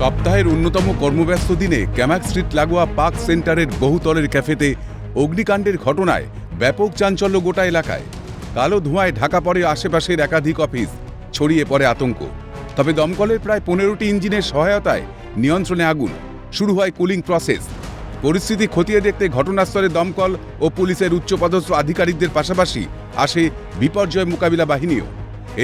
সপ্তাহের অন্যতম কর্মব্যস্ত দিনে ক্যামাক স্ট্রিট লাগোয়া পার্ক সেন্টারের বহুতলের ক্যাফেতে অগ্নিকাণ্ডের ঘটনায় ব্যাপক চাঞ্চল্য গোটা এলাকায়। কালো ধোঁয়ায় ঢাকা পড়ে আশেপাশের একাধিক অফিস, ছড়িয়ে পড়ে আতঙ্ক। তবে দমকলের প্রায় পনেরোটি ইঞ্জিনের সহায়তায় নিয়ন্ত্রণে আগুন, শুরু হয় কুলিং প্রসেস। পরিস্থিতি খতিয়ে দেখতে ঘটনাস্থলে দমকল ও পুলিশের উচ্চপদস্থ আধিকারিকদের পাশাপাশি আসে বিপর্যয় মোকাবিলা বাহিনীও।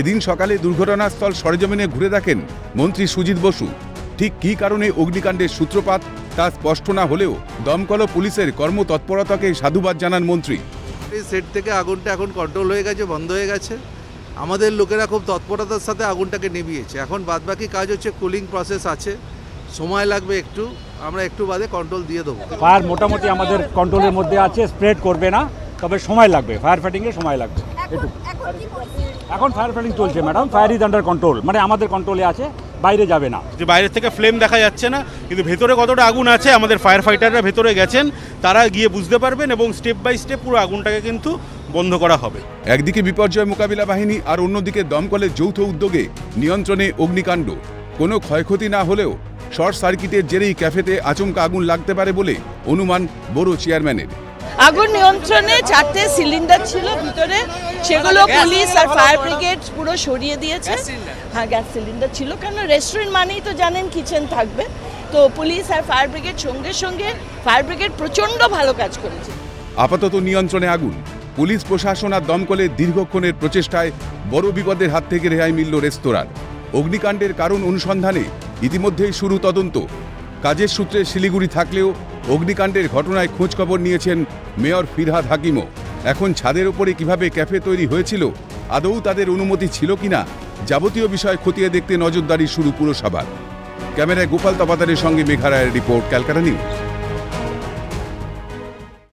এদিন সকালে দুর্ঘটনাস্থল সরেজমিনে ঘুরে দেখেন মন্ত্রী সুজিত বসু। ঠিক কী কারণে অগ্নিকাণ্ডের সূত্রপাত তা স্পষ্ট না হলেও দমকল পুলিশের কর্মতৎপরতাকে সাধুবাদ জানান মন্ত্রী। এই সেট থেকে আগুনটা এখন কন্ট্রোল হয়ে গেছে বন্ধ হয়ে গেছে। আমাদের লোকেরা খুব তৎপরতার সাথে আগুনটাকে নিভিয়েছে। এখন বাদবাকি কাজ হচ্ছে কুলিং প্রসেস আছে। সময় লাগবে একটু আমরা একটু বাদে কন্ট্রোল দিয়ে দেবো। ফায়ার মোটামুটি আমাদের কন্ট্রোলের মধ্যে আছে স্প্রেড করবে না তবে সময় লাগবে ফায়ার ফাইটিংয়ে সময় লাগবে। একটু এখন ফায়ার ফাইটিং চলছে madam fire is under control মানে আমাদের কন্ট্রোলে আছে। বাইরে যাবে না। যে বাইরের থেকে ফ্লেম দেখা যাচ্ছে না কিন্তু ভেতরে কতটা আগুন আছে আমাদের ফায়ার ফাইটাররা ভেতরে গেছেন তারা গিয়ে বুঝতে পারবেন এবং স্টেপ বাই স্টেপ পুরো আগুনটাকে কিন্তু বন্ধ করা হবে। একদিকে বিপর্যয় মোকাবিলা বাহিনী আর অন্যদিকে দমকলের যৌথ উদ্যোগে নিয়ন্ত্রণে অগ্নিকাণ্ড। কোনো ক্ষয়ক্ষতি না হলেও শর্ট সার্কিটের জেরেই ক্যাফেতে আচমকা আগুন লাগতে পারে বলে অনুমান বড় চেয়ারম্যানের। আগুন নিয়ন্ত্রণে চারটে সিলিন্ডার ছিল ভিতরে সেগুলো পুলিশ আর ফায়ার ব্রিগেড পুরো সরিয়ে দিয়েছে। হ্যাঁ গ্যাস সিলিন্ডার ছিল কারণ রেস্টুরেন্ট মানেই তো জানেন কিচেন থাকবে। তো পুলিশ আর ফায়ার ব্রিগেড সঙ্গে সঙ্গে ফায়ার ব্রিগেড প্রচণ্ড ভালো কাজ করেছে। আপাতত নিয়ন্ত্রণে আগুন। পুলিশ প্রশাসন আর দমকলের দীর্ঘক্ষণের প্রচেষ্টায় বড় বিপদের হাত থেকে রেহাই মিলল রেস্তোরাঁর। অগ্নিকাণ্ডের কারণ অনুসন্ধানে ইতিমধ্যেই শুরু তদন্ত। কাজের সূত্রে শিলিগুড়ি থাকলেও অগ্নিকাণ্ডের ঘটনায় খোঁজখবর নিয়েছেন মেয়র ফিরহাদ হাকিমও। এখন ছাদের ওপরে কীভাবে ক্যাফে তৈরি হয়েছিল, আদৌ তাদের অনুমতি ছিল কিনা, যাবতীয় বিষয় খতিয়ে দেখতে নজরদারি শুরু পুরসভার। ক্যামেরায় গোপাল তপাতারের সঙ্গে মেঘা রায়ের রিপোর্ট, ক্যালকাটা নিউজ।